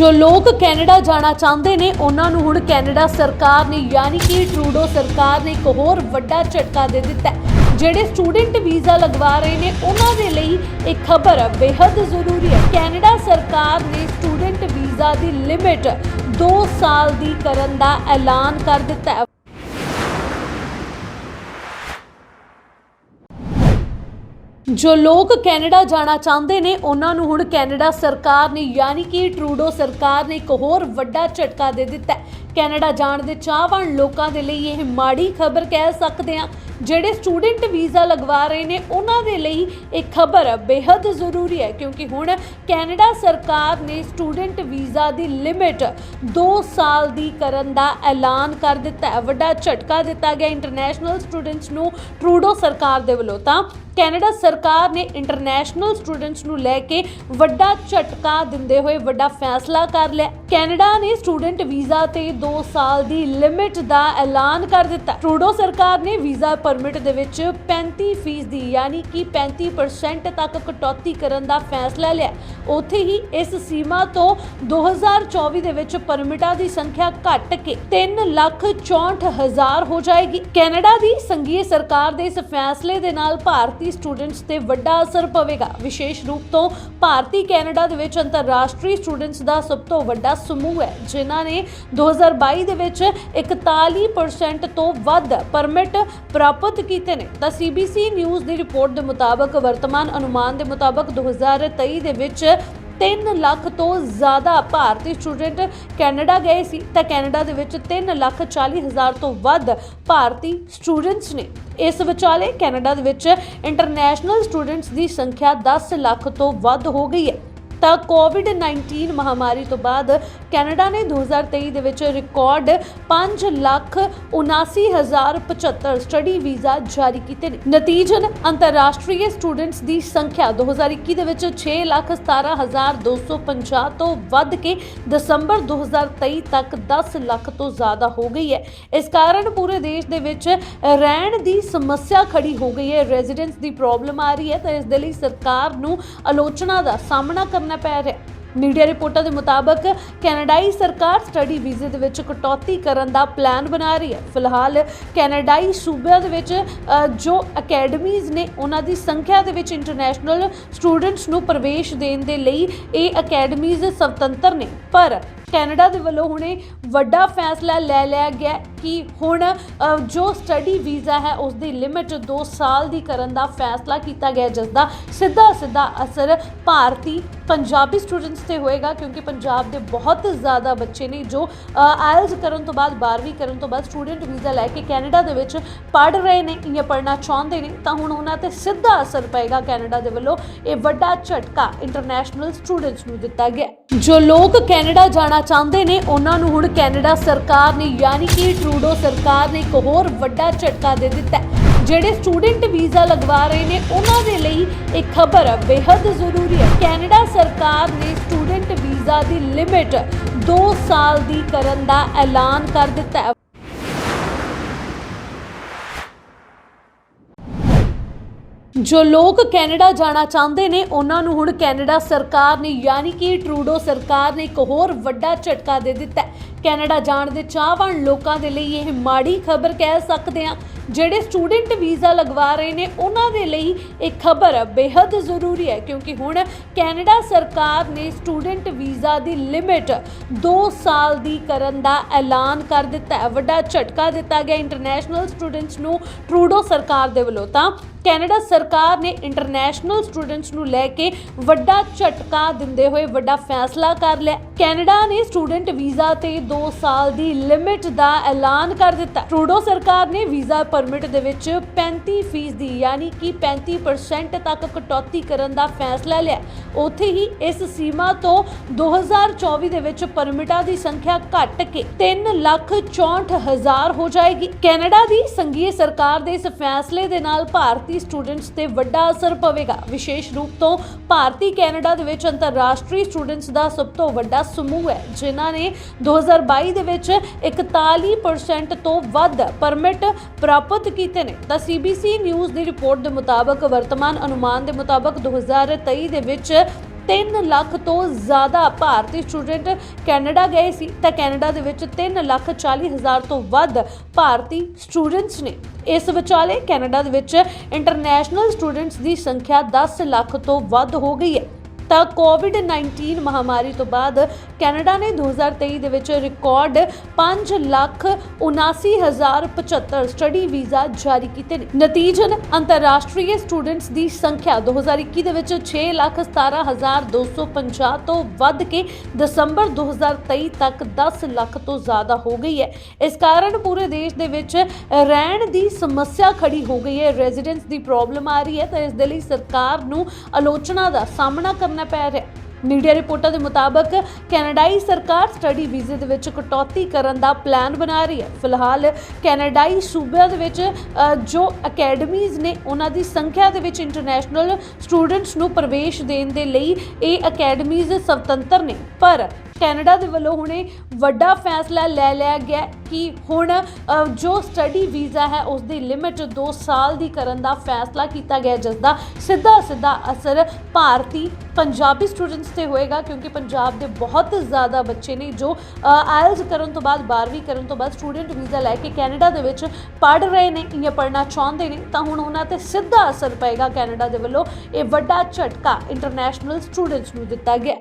ਜੋ ਲੋਕ ਕੈਨੇਡਾ ਜਾਣਾ ਚਾਹੁੰਦੇ ਨੇ, ਉਹਨਾਂ ਨੂੰ ਹੁਣ ਕੈਨੇਡਾ ਸਰਕਾਰ ਨੇ, ਯਾਨੀ ਕਿ ਟਰੂਡੋ ਸਰਕਾਰ ਨੇ ਇੱਕ ਹੋਰ ਵੱਡਾ ਝਟਕਾ ਦੇ ਦਿੱਤਾ ਜਿਹੜੇ ਸਟੂਡੈਂਟ ਵੀਜ਼ਾ ਲਗਵਾ ਰਹੇ ਨੇ, ਉਹਨਾਂ ਦੇ ਲਈ ਇਹ ਖਬਰ ਬੇहद ਜ਼ਰੂਰੀ ਹੈ। ਕੈਨੇਡਾ ਸਰਕਾਰ ਨੇ ਸਟੂਡੈਂਟ ਵੀਜ਼ਾ ਦੀ ਲਿਮਿਟ 2 ਸਾਲ ਦੀ ਕਰਨ ਦਾ ਐਲਾਨ ਕਰ ਦਿੱਤਾ ਹੈ। ਜੋ ਲੋਕ ਕੈਨੇਡਾ ਜਾਣਾ ਚਾਹੁੰਦੇ ਨੇ, ਉਹਨਾਂ ਨੂੰ ਹੁਣ ਕੈਨੇਡਾ ਸਰਕਾਰ ਨੇ, ਯਾਨੀ ਕਿ ਟਰੂਡੋ ਸਰਕਾਰ ਨੇ ਇੱਕ ਹੋਰ ਵੱਡਾ ਝਟਕਾ ਦੇ ਦਿੱਤਾ ਕੈਨੇਡਾ ਜਾਣ ਦੇ ਚਾਹਵਾਨ ਲੋਕਾਂ ਦੇ ਲਈ ਇਹ ਮਾੜੀ ਖਬਰ ਕਹਿ ਸਕਦੇ ਹਾਂ। ਜਿਹੜੇ ਸਟੂਡੈਂਟ ਵੀਜ਼ਾ ਲਗਵਾ ਰਹੇ ਨੇ, ਉਹਨਾਂ ਦੇ ਲਈ ਇਹ ਖਬਰ ਬੇहद ਜ਼ਰੂਰੀ ਹੈ, ਕਿਉਂਕਿ ਹੁਣ ਕੈਨੇਡਾ ਸਰਕਾਰ ਨੇ ਸਟੂਡੈਂਟ ਵੀਜ਼ਾ ਦੀ ਲਿਮਿਟ 2 ਸਾਲ ਦੀ ਕਰਨ ਦਾ ਐਲਾਨ ਕਰ ਦਿੱਤਾ ਹੈ। ਵੱਡਾ ਝਟਕਾ ਦਿੱਤਾ ਗਿਆ। ਇੰਟਰਨੈਸ਼ਨਲ ਸਟੂਡੈਂਟਸ ਨੂੰ ਟਰੂਡੋ ਸਰਕਾਰ ਦੇ ਵੱਲੋਂ ਤਾਂ ਕੈਨੇਡਾ ਸਰਕਾਰ ਨੇ ਇੰਟਰਨੈਸ਼ਨਲ ਸਟੂਡੈਂਟਸ ਨੂੰ ਲੈ ਕੇ ਵੱਡਾ ਝਟਕਾ ਦਿੰਦੇ ਹੋਏ ਵੱਡਾ ਫੈਸਲਾ ਕਰ ਲਿਆ। ਕੈਨੇਡਾ ਨੇ ਸਟੂਡੈਂਟ ਵੀਜ਼ਾ ਤੇ 2 ਸਾਲ ਦੀ ਲਿਮਿਟ ਦਾ ਐਲਾਨ ਕਰ ਦਿੱਤਾ। ਟਰੂਡੋ ਸਰਕਾਰ ਨੇ ਵੀਜ਼ਾ ਪਰਮਿਟ ਦੇ ਵਿੱਚ 35% ਦੀ ਯਾਨੀ ਕਿ 35% ਤੱਕ ਕਟੌਤੀ ਕਰਨ ਦਾ ਫੈਸਲਾ ਲਿਆ। ਉੱਥੇ ਹੀ ਇਸ ਸੀਮਾ ਤੋਂ 2024 ਦੇ ਵਿੱਚ ਪਰਮਿਟਾਂ ਦੀ ਸੰਖਿਆ ਘਟ ਕੇ 364000 ਹੋ ਜਾਏਗੀ। ਕੈਨੇਡਾ ਦੀ ਸੰਘੀय ਸਰਕਾਰ ਦੇ ਇਸ ਫੈਸਲੇ ਦੇ ਨਾਲ ਭਾਰਤ ਸਟੂਡੈਂਟਸ ਤੇ ਵੱਡਾ ਅਸਰ ਪਵੇਗਾ। ਵਿਸ਼ੇਸ਼ ਰੂਪ ਤੋਂ ਭਾਰਤੀ ਕੈਨੇਡਾ ਦੇ ਵਿੱਚ ਅੰਤਰਰਾਸ਼ਟਰੀ ਸਟੂਡੈਂਟਸ ਦਾ ਸਭ ਤੋਂ ਵੱਡਾ ਸਮੂਹ ਹੈ, ਜਿਨ੍ਹਾਂ ਨੇ 2022 ਦੇ ਵਿੱਚ 41% ਤੋਂ ਵੱਧ ਪਰਮਿਟ ਪ੍ਰਾਪਤ ਕੀਤੇ ਨੇ। ਤਾਂ ਸੀਬੀਸੀ ਨਿਊਜ਼ ਦੀ ਰਿਪੋਰਟ ਦੇ ਮੁਤਾਬਕ, ਵਰਤਮਾਨ ਅਨੁਮਾਨ ਦੇ ਮੁਤਾਬਕ 2023 ਦੇ ਵਿੱਚ 3 ਲੱਖ ਤੋਂ ਜ਼ਿਆਦਾ ਭਾਰਤੀ ਸਟੂਡੈਂਟ ਕੈਨੇਡਾ ਗਏ ਸੀ। ਤਾਂ ਕੈਨੇਡਾ ਦੇ ਵਿੱਚ 3 ਲੱਖ 40 ਹਜ਼ਾਰ ਤੋਂ ਵੱਧ ਭਾਰਤੀ ਸਟੂਡੈਂਟਸ ਨੇ। ਇਸ ਵਿਚਾਲੇ ਕੈਨੇਡਾ ਦੇ ਵਿੱਚ ਇੰਟਰਨੈਸ਼ਨਲ ਸਟੂਡੈਂਟਸ ਦੀ ਸੰਖਿਆ 10 ਲੱਖ ਤੋਂ ਵੱਧ ਹੋ ਗਈ ਹੈ। ਤਾਂ ਕੋਵਿਡ-19 ਮਹਾਮਾਰੀ ਤੋਂ ਬਾਅਦ ਕੈਨੇਡਾ ਨੇ 2023 ਦੇ ਵਿੱਚ ਰਿਕਾਰਡ 5 ਲੱਖ 79075 ਸਟੱਡੀ ਵੀਜ਼ਾ ਜਾਰੀ ਕੀਤੇ ਨੇ। ਨਤੀਜਨ ਅੰਤਰਰਾਸ਼ਟਰੀ ਸਟੂਡੈਂਟਸ ਦੀ ਸੰਖਿਆ 2021 ਦੇ ਵਿੱਚ 6 ਲੱਖ 17250 ਤੋਂ ਵੱਧ ਕੇ ਦਸੰਬਰ 2023 ਤੱਕ 10 ਲੱਖ ਤੋਂ ਜ਼ਿਆਦਾ ਹੋ ਗਈ ਹੈ। ਇਸ ਕਾਰਨ ਪੂਰੇ ਦੇਸ਼ ਦੇ ਵਿੱਚ ਰਹਿਣ ਦੀ ਸਮੱਸਿਆ ਖੜੀ ਹੋ ਗਈ ਹੈ। ਰੈਜ਼ੀਡੈਂਸ ਦੀ ਪ੍ਰੋਬਲਮ ਆ ਰਹੀ ਹੈ ਤਾਂ ਇਸ ਦੇ ਲਈ ਸਰਕਾਰ ਨੂੰ ਆਲੋਚਨਾ ਦਾ ਸਾਹਮਣਾ ਕਰਨਾ ਪੈ ਰਿਹਾ ਮੀਡੀਆ ਰਿਪੋਰਟਾਂ ਦੇ ਮੁਤਾਬਕ ਕੈਨੇਡਾਈ ਸਰਕਾਰ ਸਟੱਡੀ ਵੀਜ਼ੇ ਦੇ ਵਿੱਚ ਕਟੌਤੀ ਕਰਨ ਦਾ ਪਲਾਨ ਬਣਾ ਰਹੀ ਹੈ। ਫਿਲਹਾਲ ਕੈਨੇਡਾਈ ਸੂਬਿਆਂ ਦੇ ਵਿੱਚ ਜੋ ਅਕੈਡਮੀਜ਼ ਨੇ ਉਹਨਾਂ ਦੀ ਸੰਖਿਆ ਦੇ ਵਿੱਚ ਇੰਟਰਨੈਸ਼ਨਲ ਸਟੂਡੈਂਟਸ ਨੂੰ ਪ੍ਰਵੇਸ਼ ਦੇਣ ਦੇ ਲਈ ਇਹ ਅਕੈਡਮੀਜ਼ ਸੁਤੰਤਰ ਨੇ। ਪਰ ਕੈਨੇਡਾ ਦੇ ਵੱਲੋਂ ਹੁਣੇ ਵੱਡਾ ਫੈਸਲਾ ਲੈ ਲਿਆ ਗਿਆ ਕਿ ਹੁਣ ਜੋ ਸਟੱਡੀ ਵੀਜ਼ਾ ਹੈ, ਉਸ ਦੀ ਲਿਮਿਟ 2 ਸਾਲ ਦੀ ਕਰਨ ਦਾ ਫੈਸਲਾ ਕੀਤਾ ਗਿਆ, ਜਿਸ ਦਾ ਸਿੱਧਾ ਸਿੱਧਾ ਅਸਰ ਭਾਰਤੀ ਪੰਜਾਬੀ ਸਟੂਡੈਂਟਸ ਤੇ ਹੋਏਗਾ, ਕਿਉਂਕਿ ਪੰਜਾਬ ਦੇ ਬਹੁਤ ਜ਼ਿਆਦਾ ਬੱਚੇ ਨੇ ਜੋ ਆਇਲਸ ਕਰਨ ਤੋਂ ਬਾਅਦ 12ਵੀਂ ਕਰਨ ਤੋਂ ਬਾਅਦ ਸਟੂਡੈਂਟ ਵੀਜ਼ਾ ਲੈ ਕੇ ਕੈਨੇਡਾ ਦੇ ਵਿੱਚ ਪੜ੍ਹ ਰਹੇ ਨੇ, ਜਾਂ ਪੜ੍ਹਨਾ ਚਾਹੁੰਦੇ ਨੇ, ਤਾਂ ਹੁਣ ਉਹਨਾਂ ਤੇ ਸਿੱਧਾ ਅਸਰ ਪਏਗਾ ਕੈਨੇਡਾ ਦੇ ਵੱਲੋਂ। ਇਹ ਵੱਡਾ ਝਟਕਾ ਇੰਟਰਨੈਸ਼ਨਲ ਸਟੂਡੈਂਟਸ ਨੂੰ ਦਿੱਤਾ ਗਿਆ। ਜੋ ਲੋਕ ਕੈਨੇਡਾ ਜਾਣਾ ਚਾਹੁੰਦੇ ਨੇ, ਉਹਨਾਂ ਨੂੰ ਹੁਣ ਕੈਨੇਡਾ ਸਰਕਾਰ ਨੇ, ਯਾਨੀ ਕਿ ਟਰੂਡੋ ਸਰਕਾਰ ਨੇ ਇੱਕ ਹੋਰ ਵੱਡਾ ਝਟਕਾ ਦੇ ਦਿੱਤਾ। ਜਿਹੜੇ ਸਟੂਡੈਂਟ ਵੀਜ਼ਾ ਲਗਵਾ ਰਹੇ ਨੇ, ਉਹਨਾਂ ਦੇ ਲਈ ਇਹ ਖਬਰ ਬੇहद ਜ਼ਰੂਰੀ ਹੈ। ਕੈਨੇਡਾ ਸਰਕਾਰ ਨੇ ਸਟੂਡੈਂਟ ਵੀਜ਼ਾ ਦੀ ਲਿਮਿਟ 2 ਸਾਲ ਦੀ ਕਰਨ ਦਾ ਐਲਾਨ ਕਰ ਦਿੱਤਾ ਹੈ। ਜੋ ਲੋਕ ਕੈਨੇਡਾ ਜਾਣਾ ਚਾਹੁੰਦੇ ਨੇ, ਉਹਨਾਂ ਨੂੰ ਹੁਣ ਕੈਨੇਡਾ ਸਰਕਾਰ ਨੇ, ਯਾਨੀ ਕਿ ਟਰੂਡੋ ਸਰਕਾਰ ਨੇ ਇੱਕ ਹੋਰ ਵੱਡਾ ਝਟਕਾ ਦੇ ਦਿੱਤਾ ਕੈਨੇਡਾ ਜਾਣ ਦੇ ਚਾਹਵਾਨ ਲੋਕਾਂ ਦੇ ਲਈ ਇਹ ਮਾੜੀ ਖਬਰ ਕਹਿ ਸਕਦੇ ਹਾਂ। ਜਿਹੜੇ ਸਟੂਡੈਂਟ ਵੀਜ਼ਾ ਲਗਵਾ ਰਹੇ ਨੇ, ਉਹਨਾਂ ਦੇ ਲਈ ਇਹ ਖਬਰ ਬੇहद ਜ਼ਰੂਰੀ ਹੈ, ਕਿਉਂਕਿ ਹੁਣ ਕੈਨੇਡਾ ਸਰਕਾਰ ਨੇ ਸਟੂਡੈਂਟ ਵੀਜ਼ਾ ਦੀ ਲਿਮਿਟ 2 ਸਾਲ ਦੀ ਕਰਨ ਦਾ ਐਲਾਨ ਕਰ ਦਿੱਤਾ ਹੈ। ਵੱਡਾ ਝਟਕਾ ਦਿੱਤਾ ਗਿਆ ਇੰਟਰਨੈਸ਼ਨਲ ਸਟੂਡੈਂਟਸ ਨੂੰ ਟਰੂਡੋ ਸਰਕਾਰ ਦੇ ਵੱਲੋਂ। ਤਾਂ ਕੈਨੇਡਾ ਸਰਕਾਰ ਨੇ ਇੰਟਰਨੈਸ਼ਨਲ ਸਟੂਡੈਂਟਸ ਨੂੰ ਲੈ ਕੇ ਵੱਡਾ ਝਟਕਾ ਦਿੰਦੇ ਹੋਏ ਵੱਡਾ ਫੈਸਲਾ ਕਰ ਲਿਆ। ਕੈਨੇਡਾ ਨੇ ਸਟੂਡੈਂਟ ਵੀਜ਼ਾ ਤੇ 2 ਸਾਲ ਦੀ ਲਿਮਿਟ ਦਾ ਐਲਾਨ ਕਰ ਦਿੱਤਾ। ਟਰੂਡੋ ਸਰਕਾਰ ਨੇ ਵੀਜ਼ਾ ਪਰਮਿਟ ਦੇ ਵਿੱਚ 35% ਦੀ, ਯਾਨੀ ਕਿ 35% ਤੱਕ ਕਟੌਤੀ ਕਰਨ ਦਾ ਫੈਸਲਾ ਲਿਆ। ਉੱਥੇ ਹੀ ਇਸ ਸੀਮਾ ਤੋਂ 2024 ਦੇ ਵਿੱਚ ਪਰਮਿਟਾਂ ਦੀ ਸੰਖਿਆ ਘਟ ਕੇ 364000 ਹੋ ਜਾਏਗੀ। ਕੈਨੇਡਾ ਦੀ ਸੰਘੀय ਸਰਕਾਰ ਦੇ ਇਸ ਫੈਸਲੇ ਦੇ ਨਾਲ ਭਾਰਤੀ ਸਟੂਡੈਂਟਸ ਤੇ ਵੱਡਾ ਅਸਰ ਪਵੇਗਾ। ਵਿਸ਼ੇਸ਼ ਰੂਪ ਤੋਂ ਭਾਰਤੀ ਕੈਨੇਡਾ ਦੇ ਵਿੱਚ ਅੰਤਰਰਾਸ਼ਟਰੀ ਸਟੂਡੈਂਟਸ ਦਾ ਸਭ ਤੋਂ ਵੱਡਾ ਸਮੂਹ ਹੈ, ਜਿਨ੍ਹਾਂ ਨੇ 2022 ਦੇ ਵਿੱਚ 41% ਤੋਂ ਵੱਧ ਪਰਮਿਟ ਪ੍ਰਾਪਤ ਪ੍ਰਾਪਤ ਕੀਤੇ ਨੇ। ਤਾਂ ਸੀਬੀਸੀ ਨਿਊਜ਼ ਦੀ ਰਿਪੋਰਟ ਦੇ ਮੁਤਾਬਕ ਵਰਤਮਾਨ ਅਨੁਮਾਨ ਦੇ ਮੁਤਾਬਕ 2023 ਦੇ ਵਿੱਚ 3 ਲੱਖ ਤੋਂ ਜ਼ਿਆਦਾ ਭਾਰਤੀ ਸਟੂਡੈਂਟ ਕੈਨੇਡਾ ਗਏ ਸੀ। ਤਾਂ ਕੈਨੇਡਾ ਦੇ ਵਿੱਚ 3 ਲੱਖ 40 ਹਜ਼ਾਰ ਤੋਂ ਵੱਧ ਭਾਰਤੀ ਸਟੂਡੈਂਟਸ ਨੇ। ਇਸ ਵਿਚਾਲੇ ਕੈਨੇਡਾ ਦੇ ਵਿੱਚ ਇੰਟਰਨੈਸ਼ਨਲ ਸਟੂਡੈਂਟਸ ਦੀ ਸੰਖਿਆ 10 ਲੱਖ ਤੋਂ ਵੱਧ ਹੋ ਗਈ ਹੈ। ਤਾਂ ਕੋਵਿਡ-19 ਮਹਾਮਾਰੀ ਤੋਂ ਬਾਅਦ ਕੈਨੇਡਾ ਨੇ 2023 ਦੇ ਵਿੱਚ ਰਿਕਾਰਡ 5 ਲੱਖ 79075 ਸਟੱਡੀ ਵੀਜ਼ਾ ਜਾਰੀ ਕੀਤੇ ਨੇ। ਨਤੀਜਨ ਅੰਤਰਰਾਸ਼ਟਰੀ ਸਟੂਡੈਂਟਸ ਦੀ ਸੰਖਿਆ 2021 ਦੇ ਵਿੱਚ 6 ਲੱਖ 17250 ਤੋਂ ਵੱਧ ਕੇ ਦਸੰਬਰ 2023 ਤੱਕ 10 ਲੱਖ ਤੋਂ ਜ਼ਿਆਦਾ ਹੋ ਗਈ ਹੈ। ਇਸ ਕਾਰਨ ਪੂਰੇ ਦੇਸ਼ ਦੇ ਵਿੱਚ ਰਹਿਣ ਦੀ ਸਮੱਸਿਆ ਖੜੀ ਹੋ ਗਈ ਹੈ। ਰੈਜ਼ੀਡੈਂਸ ਦੀ ਪ੍ਰੋਬਲਮ ਆ ਰਹੀ ਹੈ ਤਾਂ ਇਸ ਦੇ ਲਈ ਸਰਕਾਰ ਨੂੰ ਆਲੋਚਨਾ ਦਾ ਸਾਹਮਣਾ ਕਰਨਾ ਪੈ ਰਿਹਾ ਮੀਡੀਆ ਰਿਪੋਰਟਾਂ ਦੇ ਮੁਤਾਬਕ ਕੈਨੇਡਾਈ ਸਰਕਾਰ ਸਟੱਡੀ ਵੀਜ਼ੇ ਦੇ ਵਿੱਚ ਕਟੌਤੀ ਕਰਨ ਦਾ ਪਲਾਨ ਬਣਾ ਰਹੀ ਹੈ। ਫਿਲਹਾਲ ਕੈਨੇਡਾਈ ਸੂਬਿਆਂ ਦੇ ਵਿੱਚ ਜੋ ਅਕੈਡਮੀਜ਼ ਨੇ ਉਹਨਾਂ ਦੀ ਸੰਖਿਆ ਦੇ ਵਿੱਚ ਇੰਟਰਨੈਸ਼ਨਲ ਸਟੂਡੈਂਟਸ ਨੂੰ ਪ੍ਰਵੇਸ਼ ਦੇਣ ਦੇ ਲਈ ਇਹ ਅਕੈਡਮੀਜ਼ ਸੁਤੰਤਰ ਨੇ। ਪਰ ਕੈਨੇਡਾ ਦੇ ਵੱਲੋਂ ਹੁਣੇ ਵੱਡਾ ਫੈਸਲਾ ਲੈ ਲਿਆ ਗਿਆ ਕਿ ਹੁਣ ਜੋ ਸਟੱਡੀ ਵੀਜ਼ਾ ਹੈ ਉਸ ਦੀ ਲਿਮਿਟ 2 ਸਾਲ ਦੀ ਕਰਨ ਦਾ ਫੈਸਲਾ ਕੀਤਾ ਗਿਆ ਹੈ, ਜਿਸ ਦਾ ਸਿੱਧਾ ਸਿੱਧਾ ਅਸਰ ਭਾਰਤੀ ਪੰਜਾਬੀ ਸਟੂਡੈਂਟਸ ਤੇ ਹੋਏਗਾ ਕਿਉਂਕਿ ਪੰਜਾਬ ਦੇ ਬਹੁਤ ਜ਼ਿਆਦਾ ਬੱਚੇ ਨੇ ਜੋ ਆਇਲਸ ਕਰਨ ਤੋਂ ਬਾਅਦ 12ਵੀਂ ਕਰਨ ਤੋਂ ਬਾਅਦ ਸਟੂਡੈਂਟ ਵੀਜ਼ਾ ਲੈ ਕੇ ਕੈਨੇਡਾ ਦੇ ਵਿੱਚ ਪੜ੍ਹ ਰਹੇ ਨੇ ਜਾਂ ਪੜ੍ਹਨਾ ਚਾਹੁੰਦੇ ਨੇ ਤਾਂ ਹੁਣ ਉਹਨਾਂ ਤੇ ਸਿੱਧਾ ਅਸਰ ਪਏਗਾ ਕੈਨੇਡਾ ਦੇ ਵੱਲੋਂ ਇਹ ਵੱਡਾ ਝਟਕਾ ਇੰਟਰਨੈਸ਼ਨਲ ਸਟੂਡੈਂਟਸ ਨੂੰ ਦਿੱਤਾ ਗਿਆ।